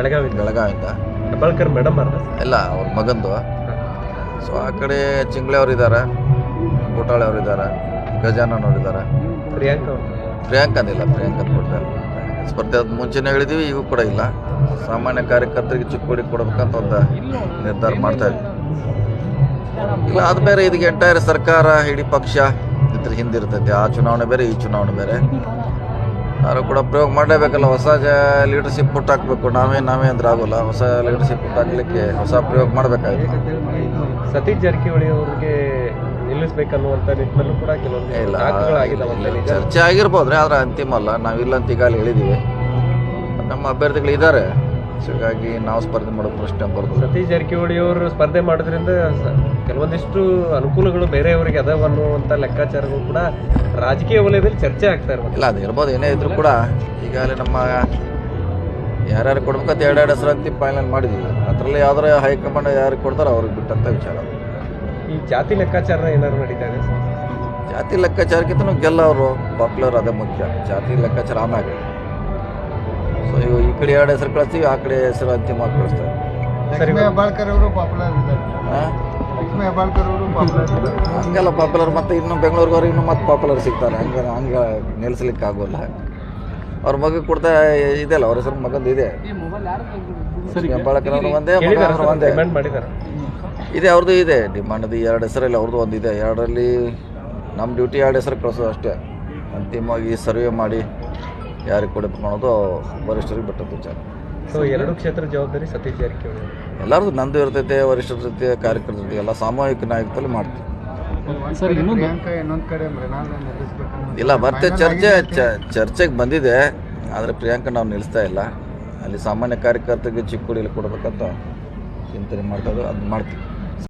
ಬೆಳಗಾವಿಂದ Hebbalkar madam ಅರ್ಧ ಎಲ್ಲ ಅವ್ರ ಮಗಂದು. ಸೊ ಆ ಕಡೆ ಚಿಂಗ್ಳೆ ಅವ್ರು ಇದ್ದಾರೆ ಕೋಟಾಳೆ ಅವ್ರು ಇದ್ದಾರೆ ಗಜಾನನ್ ಅವ್ರು ಇದ್ದಾರೆ ಪ್ರಿಯಾಂಕ ಅವ್ರು? ಪ್ರಿಯಾಂಕ ಅಂದಿಲ್ಲ ಪ್ರಿಯಾಂಕ ಕೊಟ್ಟರೆ ಸ್ಪರ್ಧೆ ಅದು ಮುಂಚೆನೇ ಹೇಳಿದೀವಿ ಈಗೂ ಕೂಡ ಇಲ್ಲ. ಸಾಮಾನ್ಯ ಕಾರ್ಯಕರ್ತರಿಗೆ ಚಿಕ್ಕೋಡಿ ಕೊಡಬೇಕಂತ ಒಂದು ನಿರ್ಧಾರ ಮಾಡ್ತಾ ಇದ್ವಿ. ಇಲ್ಲ ಅದು ಬೇರೆ ಇದಕ್ಕೆ ಎಂಟೈರ್ ಸರ್ಕಾರ ಇಡೀ ಪಕ್ಷ ಇದ್ರ ಹಿಂದಿರ್ತೈತೆ. ಆ ಚುನಾವಣೆ ಬೇರೆ ಈ ಚುನಾವಣೆ ಬೇರೆ. ಯಾರು ಕೂಡ ಪ್ರಯೋಗ ಮಾಡಲೇಬೇಕಲ್ಲ ಹೊಸ ಜ ಲೀಡರ್ಶಿಪ್ ಪುಟ್ ಹಾಕಬೇಕು. ನಾವೇ ನಾವೇ ಅಂದ್ರೆ ಆಗೋಲ್ಲ. ಹೊಸ ಲೀಡರ್ಶಿಪ್ ಪುಟ್ ಹಾಕಲಿಕ್ಕೆ ಹೊಸ ಪ್ರಯೋಗ ಮಾಡಬೇಕಾಗಿತ್ತು ಸತೀಶ್ ಜಾರಕಿಹೊಳಿ ಅವ್ರಿಗೆ ನಿಟ್ಟಿನಲ್ಲೂ ಕೂಡ ಕೆಲವೊಂದು ಚರ್ಚೆ ಆಗಿರ್ಬೋದ್ರಿ ಆದ್ರೆ ಅಂತಿಮ ಅಲ್ಲ. ನಾವಿಲ್ಲ ಅಂತ ಈಗಾಗಲೇ ಹೇಳಿದ್ದೀವಿ ನಮ್ಮ ಅಭ್ಯರ್ಥಿಗಳು ಇದ್ದಾರೆ. ಸೊ ಹೀಗಾಗಿ ನಾವು ಸ್ಪರ್ಧೆ ಮಾಡೋ ಪ್ರಶ್ನೆ ಬರ್ತದೆ ಸತೀಶ್ ಜಾರಕಿಹೊಳಿ ಅವರು ಸ್ಪರ್ಧೆ ಮಾಡೋದ್ರಿಂದ ಕೆಲವೊಂದಿಷ್ಟು ಅನುಕೂಲಗಳು ಬೇರೆಯವರಿಗೆ ಅದಾವ ಅನ್ನುವಂಥ ಲೆಕ್ಕಾಚಾರಗಳು ಕೂಡ ರಾಜಕೀಯ ವಲಯದಲ್ಲಿ ಚರ್ಚೆ ಆಗ್ತಾ ಇರ್ಬೋದು ಇಲ್ಲ ಅದು ಇರ್ಬೋದು ಏನೇ ಇದ್ರೂ ಕೂಡ ಈಗಾಗಲೇ ನಮ್ಮ ಯಾರ್ಯಾರು ಕೊಡ್ಬೇಕಂತ ಎರಡೆರಡು ಹೆಸರು ಅಂತ ಫೈನಲ್ ಮಾಡಿದ್ವಿ. ಅದರಲ್ಲಿ ಯಾವ್ದಾರ ಹೈಕಮಾಂಡ್ ಯಾರು ಕೊಡ್ತಾರೋ ಅವ್ರಿಗೆ ಬಿಟ್ಟಂತ ವಿಚಾರ. ಈ ಜಾತಿ ಲೆಕ್ಕಾಚಾರ ಏನಾದ್ರು ನಡೀತಾ ಇದೆ? ಜಾತಿ ಲೆಕ್ಕಾಚಾರಕ್ಕಿಂತ ಗೆಲ್ಲವರು ಪಾಪ್ಯುಲರ್ ಅದೇ ಮುಖ್ಯ. ಜಾತಿ ಲೆಕ್ಕಾಚಾರ ಆಮ್ಯಾಗ ಸೊ ಇವು ಈ ಕಡೆ ಎರಡು ಹೆಸರು ಕಳಿಸ್ತೀವಿ ಆ ಕಡೆ ಹೆಸರು ಅಂತಿಮ ಕಳಿಸ್ತಾರೆ. ಸರಿ ಲಕ್ಷ್ಮೀ ಹೆಬ್ಬಾಳ್ಕರ್ ಅವರು ಪಾಪ್ಯುಲರ್ ಇದ್ದಾರೆ. ಹಾಂ ಲಕ್ಷ್ಮೀ ಹೆಬ್ಬಾಳ್ಕರ್ ಅವರು ಪಾಪ್ಯುಲರ್ ಇದ್ದಾರೆ. ಹಂಗೆಲ್ಲ ಪಾಪ್ಯುಲರ್ ಮತ್ತೆ ಇನ್ನು ಬೆಂಗಳೂರಿಗವ್ರು ಇನ್ನು ಮತ್ತೆ ಪಾಪ್ಯುಲರ್ ಸಿಗ್ತಾರೆ. ಹಂಗೆ ಹಂಗೆ ನಿಲ್ಲಿಸ್ಲಿಕ್ಕೆ ಆಗೋಲ್ಲ. ಅವ್ರ ಮಗ ಕೊಡ್ತಾ ಇದೆಯಲ್ಲ ಅವ್ರ ಹೆಸರು ಮಗಂದು ಇದೆ. ಹೆಬ್ಬಾಳಕರ್ ಅವ್ರು ಒಂದೇ ಮಗ ಅವ್ರು ಒಂದೇ. ಇದೆ ಅವ್ರದ್ದು ಇದೆ. ಡಿಮಾಂಡ್ ಅದು ಎರಡು ಹೆಸರಲ್ಲಿ ಅವ್ರದ್ದು ಒಂದು ಇದೆ ಎರಡರಲ್ಲಿ ನಮ್ಮ ಡ್ಯೂಟಿ ಎರಡು ಹೆಸರು ಕಳಿಸೋದು ಅಷ್ಟೇ. ಅಂತಿಮವಾಗಿ ಸರ್ವೆ ಮಾಡಿ ಯಾರಿಗೆ ಕೊಡಬೇಕು ಅನ್ನೋದು ವರಿಷ್ಠರಿಗೆ ಬಿಟ್ಟದ್ದು ವಿಚಾರ. ಸೊ ಎರಡು ಕ್ಷೇತ್ರ ಜವಾಬ್ದಾರಿ ಸತೀಶ್ ಜಾರಕಿಹೊಳಿ. ಎಲ್ಲರದು ನಂದು ಇರ್ತೈತೆ ವರಿಷ್ಠರ ಜೊತೆ ಕಾರ್ಯಕರ್ತರ ಜೊತೆ ಎಲ್ಲ ಸಾಮೂಹಿಕ ನಾಯಕತ್ವದಲ್ಲಿ ಮಾಡ್ತೀವಿ. ಸರ್ ಇನ್ನೊಂದು ಕಡೆ ಇಲ್ಲ ಮತ್ತೆ ಚರ್ಚೆ ಚರ್ಚೆಗೆ ಬಂದಿದೆ ಆದರೆ ಪ್ರಿಯಾಂಕ ನಾವು ನಿಲ್ಲಿಸ್ತಾ ಇಲ್ಲ. ಅಲ್ಲಿ ಸಾಮಾನ್ಯ ಕಾರ್ಯಕರ್ತರಿಗೆ ಚಿಕ್ಕ ಕೊಡಬೇಕಂತ ಚಿಂತನೆ ಮಾಡ್ತಾ ಅದು ಮಾಡ್ತೀವಿ.